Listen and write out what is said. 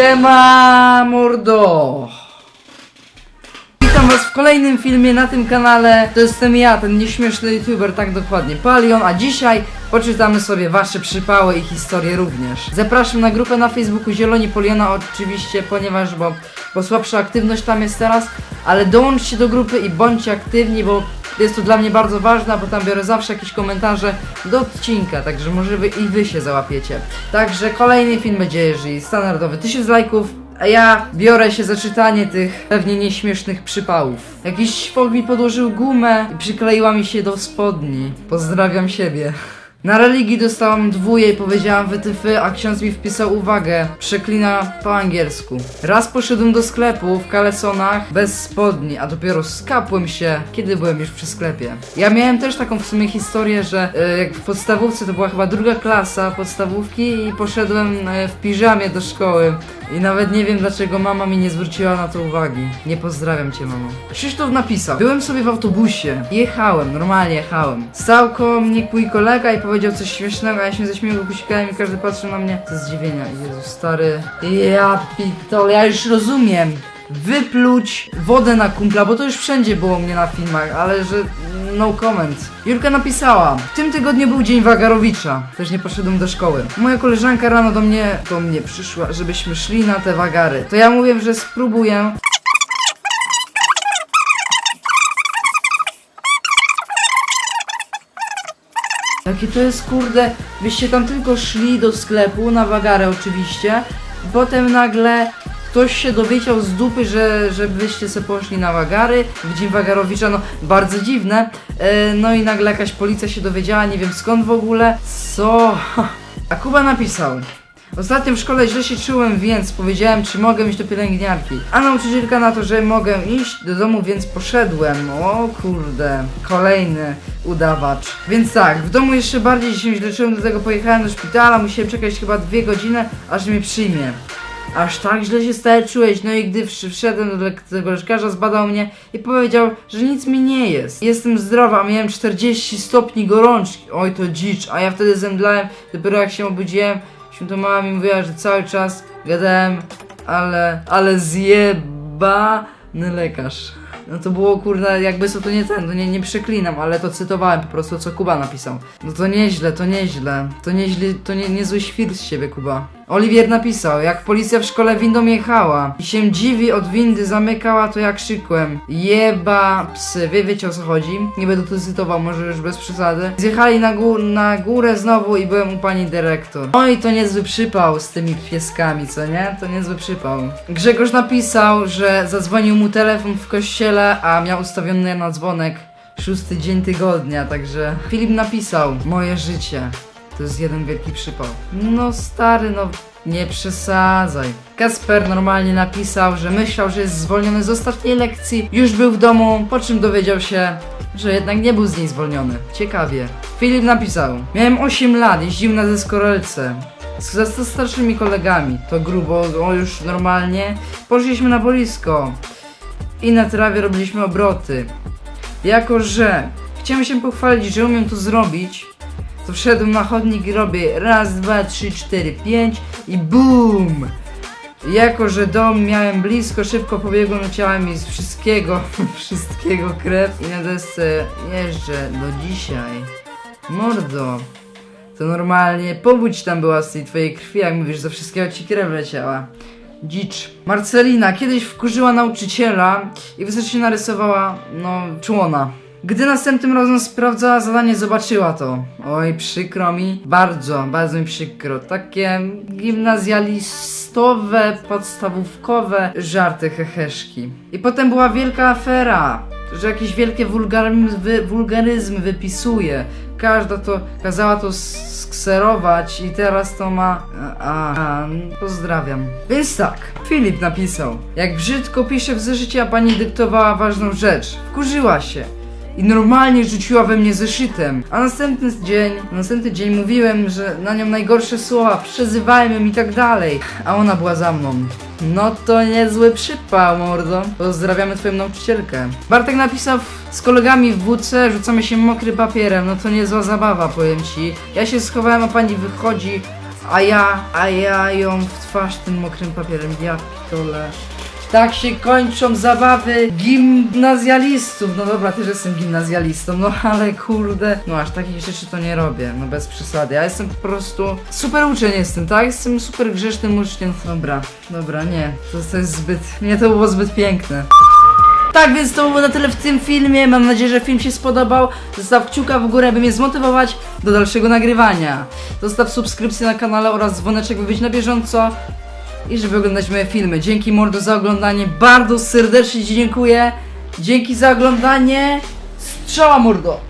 Siema mordo! Witam was w kolejnym filmie na tym kanale. To jestem ja, ten nieśmieszny youtuber, tak dokładnie, Palion, a dzisiaj poczytamy sobie wasze przypały i historie również. Zapraszam na grupę na Facebooku Zieloni Poliona oczywiście, ponieważ, bo, bo słabsza aktywność tam jest teraz, ale dołączcie do grupy i bądźcie aktywni, bo jest to dla mnie bardzo ważne, bo tam biorę zawsze jakieś komentarze do odcinka, także może wy i wy się załapiecie. Także kolejny film będzie, jeżeli standardowy 1000 lajków, a ja biorę się za czytanie tych pewnie nieśmiesznych przypałów. Jakiś świok mi podłożył gumę i przykleiła mi się do spodni. Pozdrawiam siebie. Na religii dostałam dwóje i powiedziałam wytyfy, a ksiądz mi wpisał uwagę. Przeklina po angielsku. Raz poszedłem do sklepu w kalesonach bez spodni, a dopiero skapłem się, kiedy byłem już przy sklepie. Ja miałem też taką w sumie historię, że e, jak w podstawówce to była chyba druga klasa podstawówki i poszedłem e, w piżamie do szkoły. I nawet nie wiem dlaczego mama mi nie zwróciła na to uwagi. Nie pozdrawiam cię mamo. Krzysztof napisał. Byłem sobie w autobusie. Jechałem, normalnie jechałem. Stał koło mnie mój kolega i powiedział coś śmiesznego, a ja się śmiechu kusikałem i każdy patrzył na mnie ze zdziwienia. Jezu stary. Ja pitol, ja już rozumiem. Wypluć wodę na kumpla, bo to już wszędzie było mnie na filmach, ale że no comment. Julka napisała, w tym tygodniu był dzień Wagarowicza, też nie poszedłem do szkoły. Moja koleżanka rano do mnie, do mnie przyszła, żebyśmy szli na te wagary. To ja mówię, że spróbuję. Jakie to jest kurde, wyście tam tylko szli do sklepu, na wagary oczywiście, potem nagle ktoś się dowiedział z dupy, że, że wyście se poszli na wagary, w dzień wagarowicza, no bardzo dziwne, e, no i nagle jakaś policja się dowiedziała, nie wiem skąd w ogóle, co? A Kuba napisał, Ostatnio w szkole źle się czułem, więc powiedziałem, czy mogę iść do pielęgniarki. A nauczycielka na to, że mogę iść do domu, więc poszedłem. O kurde, kolejny udawacz. Więc tak, w domu jeszcze bardziej się źle czułem, dlatego pojechałem do szpitala, musiałem czekać chyba dwie godziny, aż mnie przyjmie. Aż tak źle się stale czułeś, no i gdy wsz- wszedłem do tego lekarza, zbadał mnie i powiedział, że nic mi nie jest. Jestem zdrowa, miałem 40 stopni gorączki. Oj, to dzicz, a ja wtedy zemdlałem, dopiero jak się obudziłem, święto mama mi mówiła, że cały czas gadałem, ale, ale zjebany lekarz. No to było kurde, jakby co to nie ten, to nie, nie przeklinam, ale to cytowałem po prostu, co Kuba napisał. No to nieźle, to nieźle. To nieźle, to nie, niezły świr z siebie, Kuba. Oliwier napisał, jak policja w szkole windą jechała i się dziwi od windy zamykała, to ja krzykłem Jeba psy, wie, wiecie o co chodzi? Nie będę tu cytował, może już bez przesady. Zjechali na, gó na górę znowu i byłem u pani dyrektor. Oj, to niezły przypał z tymi pieskami, co nie? To niezły przypał. Grzegorz napisał, że zadzwonił mu telefon w kościele, a miał ustawiony na dzwonek szósty dzień tygodnia, także Filip napisał moje życie. To jest jeden wielki przypał. No stary, no nie przesadzaj. Kasper normalnie napisał, że myślał, że jest zwolniony z ostatniej lekcji, już był w domu, po czym dowiedział się, że jednak nie był z niej zwolniony. Ciekawie. Filip napisał, miałem 8 lat, jeździłem na deskorolce. Z, ze starszymi kolegami, to grubo, o już normalnie. Poszliśmy na boisko i na trawie robiliśmy obroty. Jako, że chciałem się pochwalić, że umiem to zrobić, to wszedłem na chodnik i robię raz, dwa, trzy, cztery, pięć i BUM! Jako, że dom miałem blisko, szybko pobiegłem, leciałem mi z wszystkiego, wszystkiego krew i na desce jeżdżę do dzisiaj. Mordo, to normalnie powódź tam była z tej twojej krwi, jak mówisz, ze wszystkiego ci krew leciała. Dzicz. Marcelina kiedyś wkurzyła nauczyciela i wystarczy narysowała, no, człona. Gdy następnym razem sprawdzała zadanie, zobaczyła to. Oj, przykro mi. Bardzo, bardzo mi przykro. Takie gimnazjalistowe, podstawówkowe żarty heheszki. I potem była wielka afera, że jakieś wielkie wulgaryzmy, wulgaryzmy wypisuje. Każda to kazała to skserować i teraz to ma... A, a, pozdrawiam. Więc tak, Filip napisał. Jak brzydko pisze w zeszycie, a pani dyktowała ważną rzecz. Wkurzyła się i normalnie rzuciła we mnie zeszytem. A następny dzień, następny dzień mówiłem, że na nią najgorsze słowa, przezywałem ją i tak dalej. A ona była za mną. No to niezły przypał, mordo. Pozdrawiamy twoją nauczycielkę. Bartek napisał z kolegami w WC, rzucamy się mokry papierem. No to niezła zabawa, powiem ci. Ja się schowałem, a pani wychodzi, a ja, a ja ją w twarz tym mokrym papierem, ja pitole. Tak się kończą zabawy gimnazjalistów. No dobra, też jestem gimnazjalistą, no ale kurde. No aż takich rzeczy to nie robię, no bez przesady. Ja jestem po prostu super uczeń jestem, tak? Jestem super grzecznym uczniem. Dobra, dobra, nie. To, to jest zbyt, nie to było zbyt piękne. Tak więc to było na tyle w tym filmie. Mam nadzieję, że film się spodobał. Zostaw kciuka w górę, by mnie zmotywować do dalszego nagrywania. Zostaw subskrypcję na kanale oraz dzwoneczek, by być na bieżąco i żeby oglądać moje filmy. Dzięki mordo za oglądanie. Bardzo serdecznie Ci dziękuję. Dzięki za oglądanie. Strzała mordo!